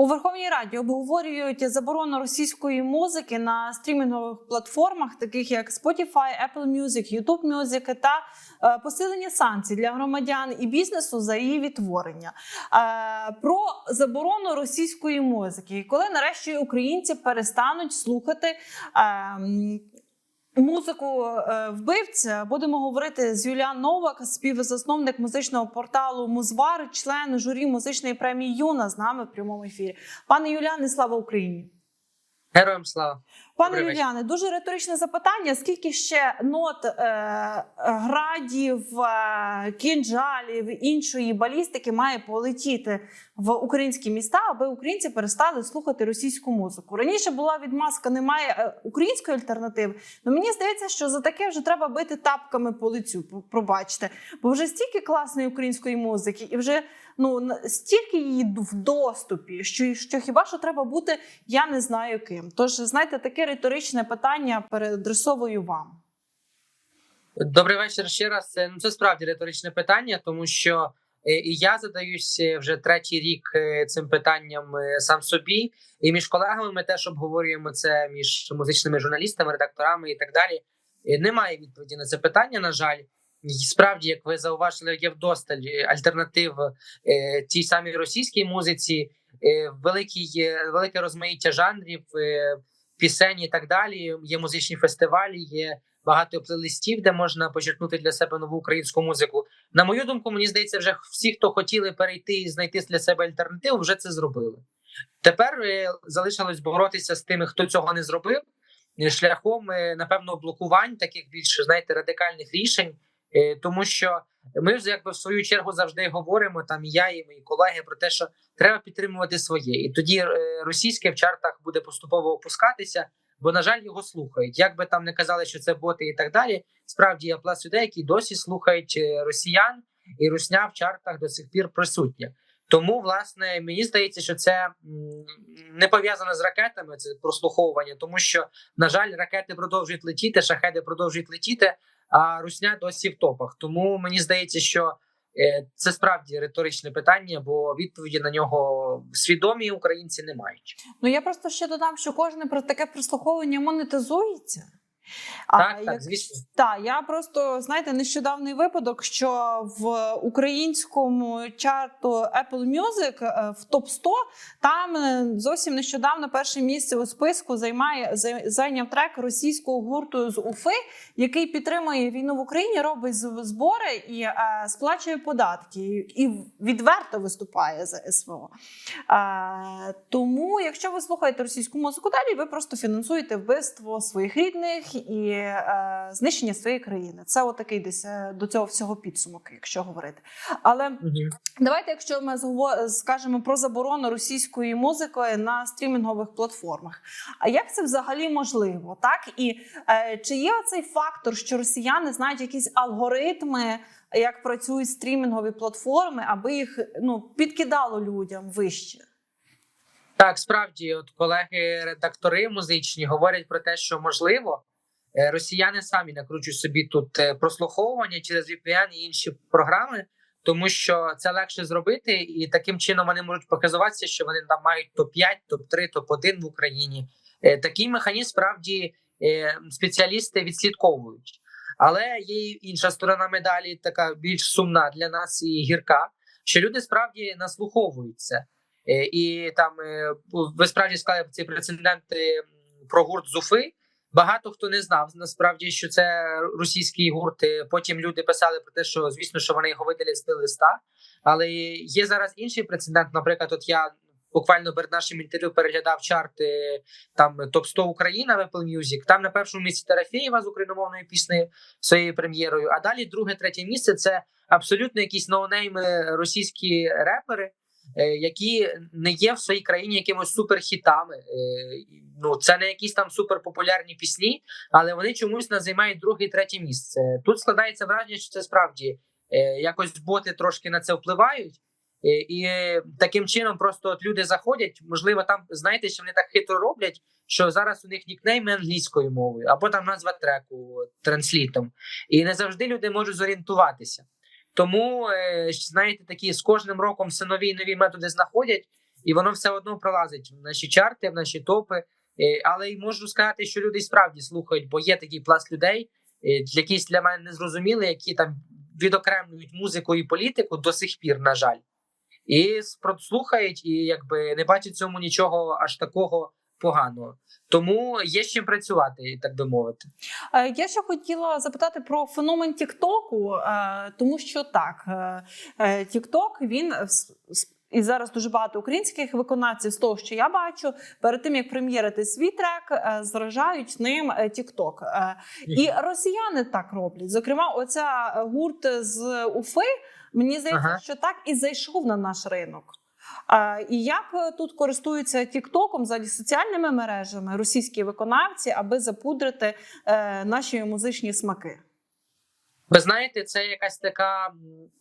У Верховній Раді обговорюють заборону російської музики на стрімінгових платформах, таких як Spotify, Apple Music, YouTube Music та е, посилення санкцій для громадян і бізнесу за її відтворення. Е, Про заборону російської музики, коли нарешті українці перестануть слухати. Музику е, вбивця будемо говорити з Юліан Новак, співзасновник музичного порталу Музвар, член журі музичної премії Юна з нами в прямому ефірі. Пане Юліане, слава Україні! Героям слава. Пане Добрий вечір. Юліане, дуже риторичне запитання. Скільки ще нот е, градів, е, кінжалів іншої балістики має полетіти в українські міста, аби українці перестали слухати російську музику? Раніше була відмазка, немає е, української альтернативи. Ну мені здається, що за таке вже треба бити тапками по лицю. Пробачте, бо вже стільки класної української музики, і вже ну стільки її в доступі, що, що хіба що треба бути я не знаю ким. Тож, знаєте, таке риторичне питання переадресовую вам. Добрий вечір ще раз. Це, ну, це справді риторичне питання, тому що е, і я задаюсь е, вже третій рік е, цим питанням сам собі, і між колегами ми теж обговорюємо це між музичними журналістами, редакторами і так далі. Е, Немає відповіді на це питання. На жаль, Справді, як ви зауважили, є вдосталь е, альтернатив е, тій самій російській музиці, е, великий, велике розмаїття жанрів, е, пісень і так далі. Є музичні фестивалі, є багато плейлистів, де можна почерпнути для себе нову українську музику. На мою думку, мені здається, вже всі, хто хотіли перейти і знайти для себе альтернативу, вже це зробили. Тепер е, залишилось боротися з тими, хто цього не зробив, е, шляхом е, напевно блокувань, таких більш знаєте, радикальних рішень. Е, Тому що ми ж якби в свою чергу завжди говоримо там я і мої колеги про те, що треба підтримувати своє, і тоді е, російське в чартах буде поступово опускатися, бо на жаль його слухають. Як би там не казали, що це боти і так далі. Справді є пласт людей, які досі слухають е, росіян, і русня в чартах до сих пір присутня. Тому, власне, мені здається, що це не пов'язано з ракетами, це прослуховування, тому що, на жаль, ракети продовжують летіти, шахеди продовжують летіти, а русня досі в топах. Тому мені здається, що е, це справді риторичне питання, бо відповіді на нього свідомі українці не мають. Ну я просто ще додам, що кожне про таке прослуховування монетизується. Так, так, звісно. Так, я просто знаєте, нещодавний випадок, що в українському чарту Apple Music е, в топ 100 там е, зовсім нещодавно перше місце у списку займає зайняв трек російського гурту з Уфи, який підтримує війну в Україні, робить збори і е, сплачує податки, і відверто виступає за СВО. Е, тому, якщо ви слухаєте російську музику далі, ви просто фінансуєте вбивство своїх рідних і е, знищення своєї країни. Це отакий десь е, до цього всього підсумок, якщо говорити. Але давайте, якщо ми скажемо про заборону російської музики на стрімінгових платформах. А як це взагалі можливо? Так і е, чи є цей фактор, що росіяни знають якісь алгоритми, як працюють стрімінгові платформи, аби їх ну підкидало людям вище? Так, справді, от колеги-редактори музичні говорять про те, що можливо росіяни самі накручують собі тут е, прослуховування через VPN і інші програми, тому що це легше зробити, і таким чином вони можуть показуватися, що вони там мають топ 5 топ 3 топ 1 в Україні. Е, Такий механізм справді е, спеціалісти відслідковують. Але є й інша сторона медалі, така більш сумна для нас і гірка, що люди справді наслуховуються. Е, І там е, ви справді сказали ці прецеденти м, про гурт Зуфи. Багато хто не знав насправді, що це російський гурт. Потім люди писали про те, що звісно, що вони його видали з листа. Але є зараз інший прецедент. Наприклад, от я буквально перед нашим інтерв'ю переглядав чарти там топ 100 Україна в Apple Music. Там на першому місці Тарафєєва з україномовною піснею своєю прем'єрою. А далі друге, третє місце це абсолютно якісь ноунейми російські репери які не є в своїй країні якимось суперхітами. Е, Ну, це не якісь там суперпопулярні пісні, але вони чомусь нас займають друге і третє місце. Тут складається враження, що це справді е, якось боти трошки на це впливають. Е, І е, таким чином просто от люди заходять. Можливо, там знаєте, що вони так хитро роблять, що зараз у них нікнейми англійською мовою, або там назва треку транслітом. І не завжди люди можуть зорієнтуватися. Тому е, знаєте, такі з кожним роком все нові і нові методи знаходять. і воно все одно пролазить в наші чарти, в наші топи. Е, Але й можу сказати, що люди справді слухають, бо є такий пласт людей, е, якісь для мене незрозуміли, які там відокремлюють музику і політику до сих пір, на жаль, і слухають, і якби не бачать цьому нічого аж такого поганого. Тому є з чим працювати, так би мовити. Е, Я ще хотіла запитати про феномен Тіктоку, е, тому що так, е, Тікток він і зараз дуже багато українських виконавців з того, що я бачу, перед тим як прем'єрити свій трек, заражають ним Тікток. І росіяни так роблять. Зокрема, оця гурт з Уфи. Мені здається, Ага. що так і зайшов на наш ринок. І як е, тут користуються Тіктоком, взагалі соціальними мережами російські виконавці, аби запудрити е, наші музичні смаки? Ви знаєте, це якась така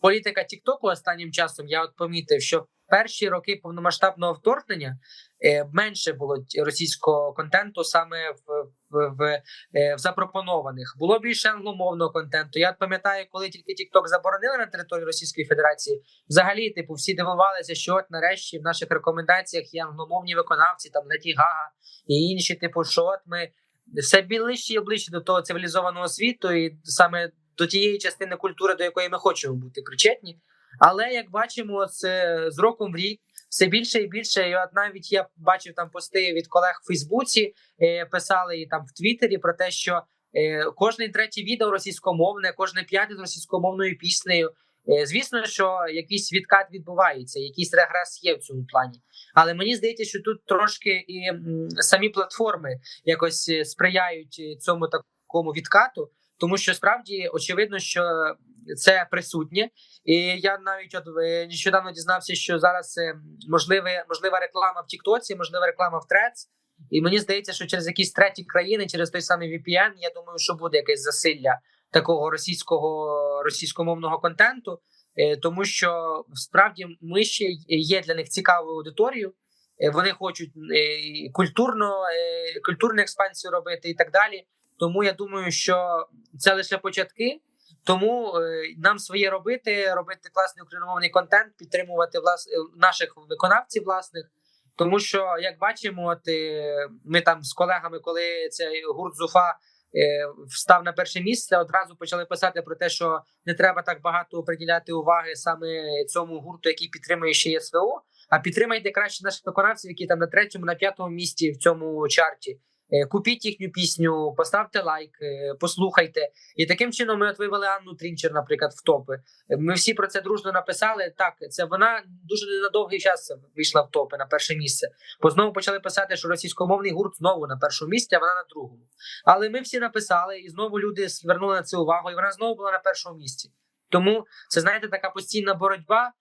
політика Тіктоку останнім часом. Я от помітив, що перші роки повномасштабного вторгнення е, менше було російського контенту саме в, в, в, е, в запропонованих. Було більше англомовного контенту. Я пам'ятаю, коли тільки Тікток заборонили на території Російської Федерації, взагалі, типу, всі дивувалися, що от нарешті в наших рекомендаціях є англомовні виконавці, там Леді Гага і інші, типу, що от ми все ближче і ближче до того цивілізованого світу, і саме до тієї частини культури, до якої ми хочемо бути причетні. Але як бачимо, це з роком в рік все більше і більше. І от навіть я бачив там пости від колег в Фейсбуці, е, писали і там в Твіттері про те, що е, кожне третє відео російськомовне, кожне п'яте з російськомовною піснею. Е, звісно, що якийсь відкат відбувається, якийсь регрес є в цьому плані. Але мені здається, що тут трошки і самі платформи якось сприяють цьому такому відкату, тому що справді очевидно, що це присутнє. І я навіть от е, нещодавно дізнався, що зараз е, можливе можлива реклама в Тіктоці, можлива реклама в Threads. І мені здається, що через якісь треті країни, через той самий VPN, я думаю, що буде якесь засилля такого російського російськомовного контенту, е, тому що справді ми ще є для них цікавою аудиторією. Вони хочуть культурно, культурну експансію робити і так далі. Тому я думаю, що це лише початки. Тому е, нам своє робити, робити класний україномовний контент, підтримувати влас... е, наших виконавців власних. Тому що, як бачимо, от е, ми там з колегами, коли цей гурт Зуфа встав на перше місце, одразу почали писати про те, що не треба так багато приділяти уваги саме цьому гурту, який підтримує ще СВО. А підтримайте краще наших виконавців, які там на третьому, на п'ятому місці в цьому чарті. Е, Купіть їхню пісню, поставте лайк, е, послухайте. І таким чином ми от вивели Анну Трінчер, наприклад, в топи. Ми всі про це дружно написали. Так, це вона дуже на довгий час вийшла в топи на перше місце. Бо знову почали писати, що російськомовний гурт знову на першому місці, а вона на другому. Але ми всі написали, і знову люди звернули на це увагу, і вона знову була на першому місці. Тому це знаєте така постійна боротьба,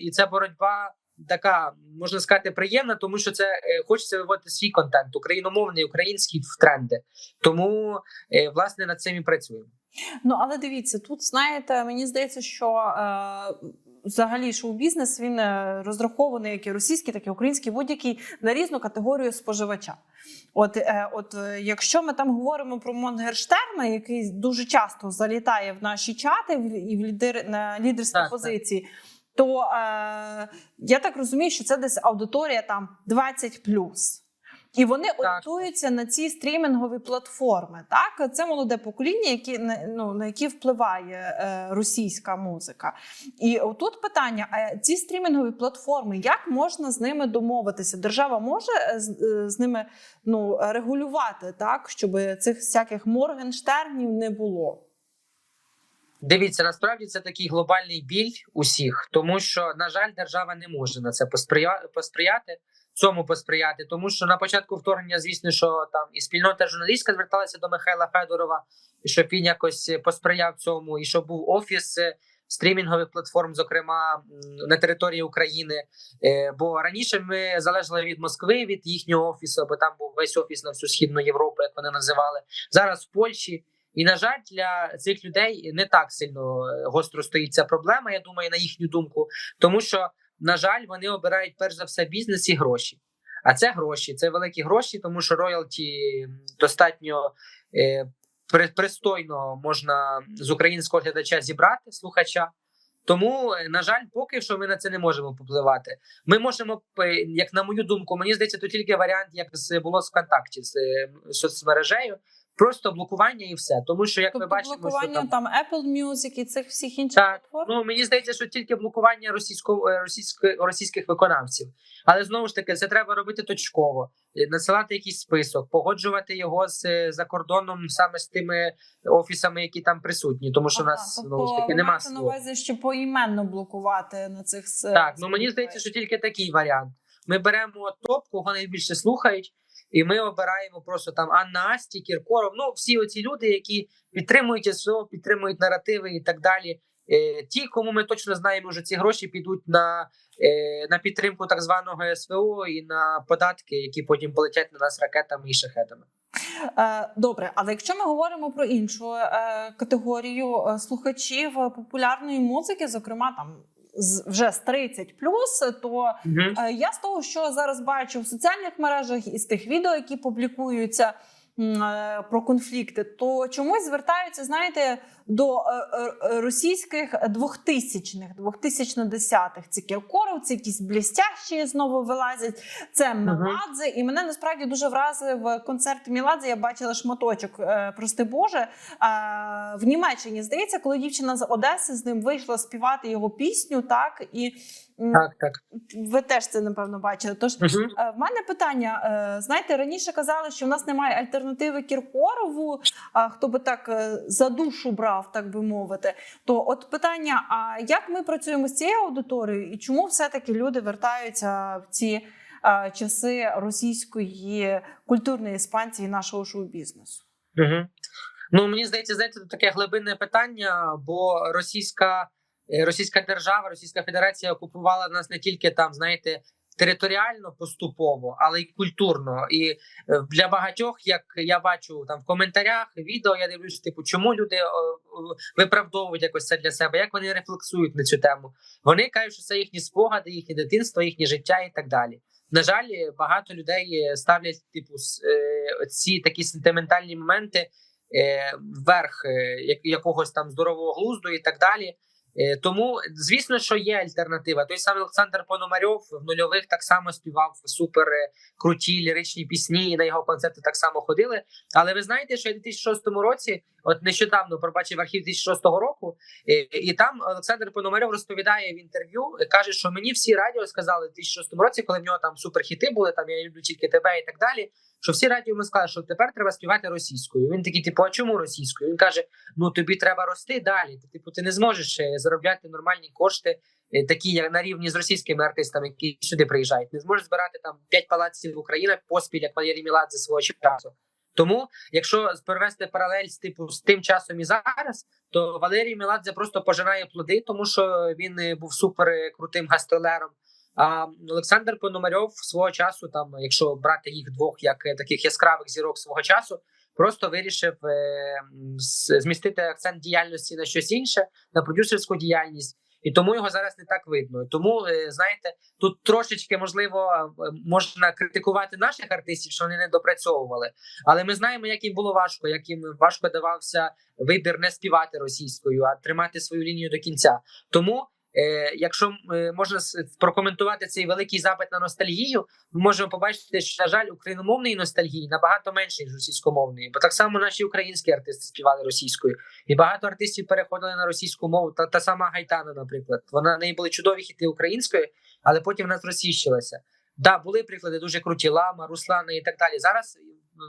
і ця боротьба така можна сказати приємна, тому що це е, хочеться виводити свій контент, україномовний, український в тренди. Тому е, власне над цим і працюємо. Ну але дивіться, тут знаєте, мені здається, що е, взагалі шоу-бізнес він е, розрахований як і російський, так і український, будь-який на різну категорію споживача. От, е, от якщо ми там говоримо про Монгерштерна, який дуже часто залітає в наші чати і в лідер на лідерські Так, так. То е, я так розумію, що це десь аудиторія там 20 І вони орієнтуються на ці стрімінгові платформи. Так, це молоде покоління, які ну, на які впливає е, російська музика. І отут питання: а ці стрімінгові платформи, як можна з ними домовитися? Держава може е, з, е, з ними ну, регулювати так, щоб цих всяких моргенштернів не було. Дивіться, насправді це такий глобальний біль усіх, тому що на жаль, держава не може на це посприя... посприяти. Цьому посприяти, тому що на початку вторгнення, звісно, що там і спільнота журналістська зверталася до Михайла Федорова, щоб він якось посприяв цьому, і щоб був офіс е, стрімінгових платформ, зокрема на території України. Е, Бо раніше ми залежали від Москви, від їхнього офісу, бо там був весь офіс на всю східну Європу, як вони називали. Зараз в Польщі. І на жаль, для цих людей не так сильно е, гостро стоїть ця проблема. Я думаю, на їхню думку, тому що на жаль, вони обирають перш за все бізнес і гроші. А це гроші, це великі гроші, тому що роялті достатньо е, при- пристойно можна з українського глядача зібрати слухача. Тому, е, на жаль, поки що ми на це не можемо впливати. Ми можемо, як на мою думку, мені здається, тут тільки варіант, як було з ВКонтакті з е, соцмережею, просто блокування і все. Тому що, як ми Тобто бачимо, що там там Apple Music і цих всіх інших Так, платформ. Ну мені здається, що тільки блокування російського е, російської російських виконавців, але знову ж таки це треба робити точково, е, надсилати якийсь список, погоджувати його з е, за кордоном саме з тими офісами, які там присутні, тому що у нас тобто, знову ж таки ви нема на увазі, що поіменно блокувати на цих Так, ну мені здається, що тільки такий варіант. Ми беремо топ, кого найбільше слухають, і ми обираємо просто там Анна Асті, Кіркоров. Ну, всі оці люди, які підтримують СВО, підтримують наративи і так далі. Е, ті, кому ми точно знаємо, що ці гроші підуть на, е, на підтримку так званого СВО і на податки, які потім полетять на нас ракетами і шахетами. Е, Добре, але якщо ми говоримо про іншу категорію слухачів популярної музики, зокрема там вже з 30 то Угу. Я з того, що зараз бачу в соціальних мережах і з тих відео, які публікуються про конфлікти, то чомусь звертаються, знаєте, до е, е, російських 2000-х, 2010-х. Це Кіркоров, це якісь блістящі знову вилазять. Це Меладзе. І мене насправді дуже вразив концерт Міладзе. Я бачила шматочок, е, прости Боже. е, В Німеччині здається, коли дівчина з Одеси з ним вийшла співати його пісню, так і. Так, так. ви теж це напевно бачили. Тож Угу. в мене питання: е, знаєте, раніше казали, що в нас немає альтернативи Кіркорову, а хто би так е, за душу брав, так би мовити. То от питання: а як ми працюємо з цією аудиторією, і чому все-таки люди вертаються в ці часи російської культурної експансії нашого шоу-бізнесу? Угу. Ну мені здається, знаєте, це таке глибинне питання, бо російська, російська держава, Російська Федерація окупувала нас не тільки там, знаєте, територіально поступово, але й культурно. І е, для багатьох, як я бачу там в коментарях, відео, я дивлюсь, типу, чому люди виправдовують якось це для себе, як вони рефлексують на цю тему. Вони кажуть, що це їхні спогади, їхнє дитинство, їхнє життя і так далі. На жаль, багато людей е, ставлять типу е, ці такі сентиментальні моменти е, вверх е, якогось там здорового глузду і так далі. Е, Тому, звісно, що є альтернатива. Той самий Олександр Пономарьов в нульових так само співав супер е, круті ліричні пісні, і на його концерти так само ходили. Але ви знаєте, що я в 2006 році, от нещодавно пробачив архів 2006 року, е, і там Олександр Пономарьов розповідає в інтерв'ю, каже, що мені всі радіо сказали в 2006 році, коли в нього там суперхіти були, там я люблю тільки тебе і так далі. Що всі радіо йому сказали, що тепер треба співати російською. Він такий, типу, а чому російською? Він каже: ну тобі треба рости далі. Ти, типу, ти не зможеш е, заробляти нормальні кошти, е, такі як на рівні з російськими артистами, які сюди приїжджають. Не зможеш збирати там п'ять палаців в Україні поспіль, як Валерій Міладзе свого часу. Тому, якщо перевести паралель з типу з тим часом і зараз, то Валерій Меладзе просто пожинає плоди, тому що він е, був супер крутим гастролером. А Олександр Пономарьов свого часу, там, якщо брати їх двох як е, таких яскравих зірок свого часу, просто вирішив е, змістити акцент діяльності на щось інше, на продюсерську діяльність. І тому його зараз не так видно. Тому е, знаєте, тут трошечки можливо можна критикувати наших артистів, що вони не допрацьовували. Але ми знаємо, як їм було важко, як їм важко давався вибір не співати російською, а тримати свою лінію до кінця. Тому, якщо е, можна прокоментувати цей великий запит на ностальгію, ми можемо побачити, що на жаль, україномовної ностальгії набагато менше ніж російськомовної, бо так само наші українські артисти співали російською, і багато артистів переходили на російську мову. Та та сама Гайтана, наприклад, вона в неї були чудові хіти українською, але потім вона зросійщилася. Да, були приклади дуже круті Лама, Руслана і так далі. Зараз,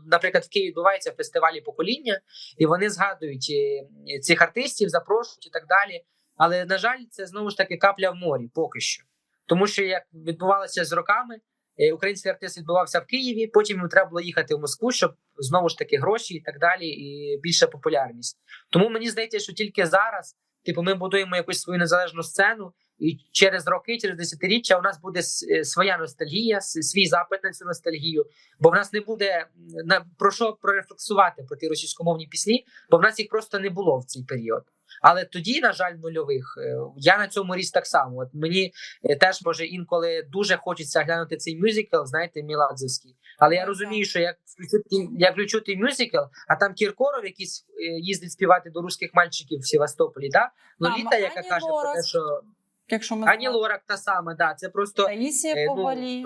наприклад, в Києві відбувається фестивалі покоління, і вони згадують е, цих артистів, запрошують і так далі. Але на жаль, це знову ж таки капля в морі поки що. Тому що як відбувалося з роками, е, український артист відбувався в Києві, потім йому треба було їхати в Москву, щоб знову ж таки гроші і так далі, і більша популярність. Тому мені здається, що тільки зараз, типу, ми будуємо якусь свою незалежну сцену, і через роки, через десятиріччя у нас буде е, своя ностальгія, свій запит на цю ностальгію. Бо в нас не буде на про що прорефлексувати про ті російськомовні пісні, бо в нас їх просто не було в цей період. Але тоді, на жаль, нульових е, я на цьому ріс так само. От мені е, теж може інколи дуже хочеться глянути цей мюзикл, знаєте, Міладзевський. Але я розумію, що як включити, як включити мюзикл, а там Кіркоров якийсь е, їздить співати до русських мальчиків в Севастополі, да? Лоліта, яка каже про те, що Якщо ми Ані. Лорак та сама, да, це просто Таїсія е, ну, Повалій.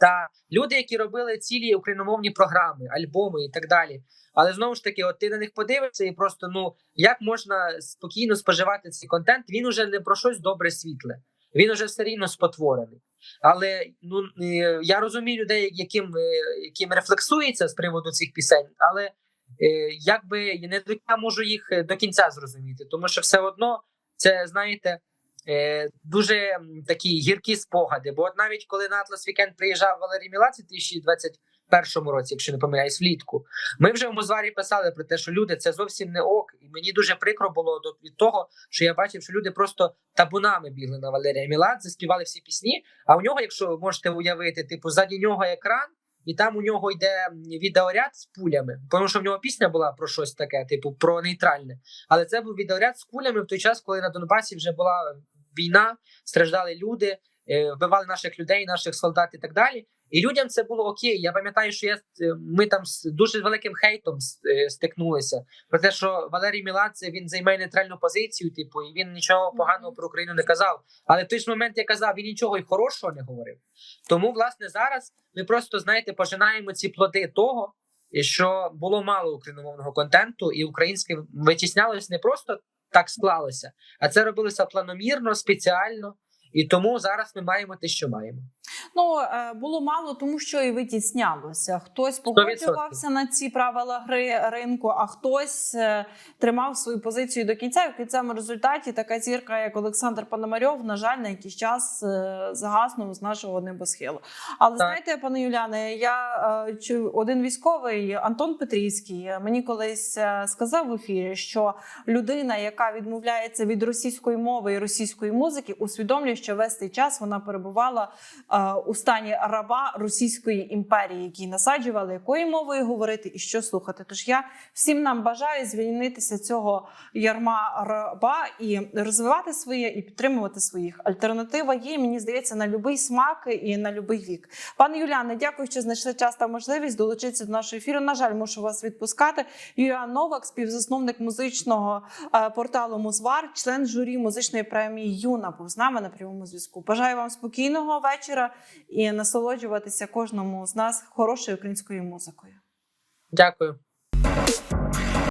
Та люди, які робили цілі україномовні програми, альбоми і так далі. Але знову ж таки, от ти на них подивишся, і просто ну як можна спокійно споживати цей контент? Він уже не про щось добре світле, він уже все рівно спотворений. Але ну е, я розумію людей, яким, е, яким рефлексується з приводу цих пісень, але е, якби я не до можу їх до кінця зрозуміти, тому що все одно це знаєте. Е, дуже такі гіркі спогади. Бо от навіть коли на Atlas Weekend приїжджав Валерій Міладзе у 2021 році, якщо не помиляюсь, влітку, ми вже в Мозварі писали про те, що люди це зовсім не ок. І мені дуже прикро було до від того, що я бачив, що люди просто табунами бігли на Валерія Міладзе, співали всі пісні. А у нього, якщо можете уявити, типу, ззаді нього екран. І там у нього йде відеоряд з пулями, тому що в нього пісня була про щось таке, типу про нейтральне. Але це був відеоряд з кулями в той час, коли на Донбасі вже була війна, страждали люди, е, вбивали наших людей, наших солдат і так далі. І людям це було окей. Я пам'ятаю, що я е, ми там з дуже великим хейтом е, стикнулися про те, що Валерій Міладзе він займає нейтральну позицію, типу, і він нічого поганого про Україну не казав. Але в той ж момент я казав, він нічого й хорошого не говорив. Тому, власне, зараз ми просто знаєте, пожинаємо ці плоди того, що було мало україномовного контенту, і українське витіснялось не просто так склалося, а це робилося планомірно, спеціально. І тому зараз ми маємо те, що маємо. Ну е, було мало, тому що і витіснялося. Хтось погоджувався на ці правила гри ринку, а хтось е, тримав свою позицію до кінця. І в кінцевому результаті така зірка, як Олександр Пономарьов, на жаль, на якийсь час е, загаснув з нашого небосхилу. Але Так. знаєте, пане Юляне, я один військовий Антон Петрівський мені колись сказав в ефірі, що людина, яка відмовляється від російської мови і російської музики, усвідомлює, що весь цей час вона перебувала у стані раба Російської імперії, які насаджували, якою мовою говорити і що слухати. Тож я всім нам бажаю звільнитися цього ярма раба і розвивати своє і підтримувати своїх. Альтернатива є, мені здається, на будь-який смак і на будь-який вік. Пане Юляне, дякую, що знайшли час та можливість долучитися до нашого ефіру. На жаль, мушу вас відпускати. Юліан Новак, співзасновник музичного е, порталу Музвар, член журі музичної премії Юна, був з нами на прямому зв'язку. Бажаю вам спокійного і насолоджуватися кожному з нас хорошою українською музикою. Дякую.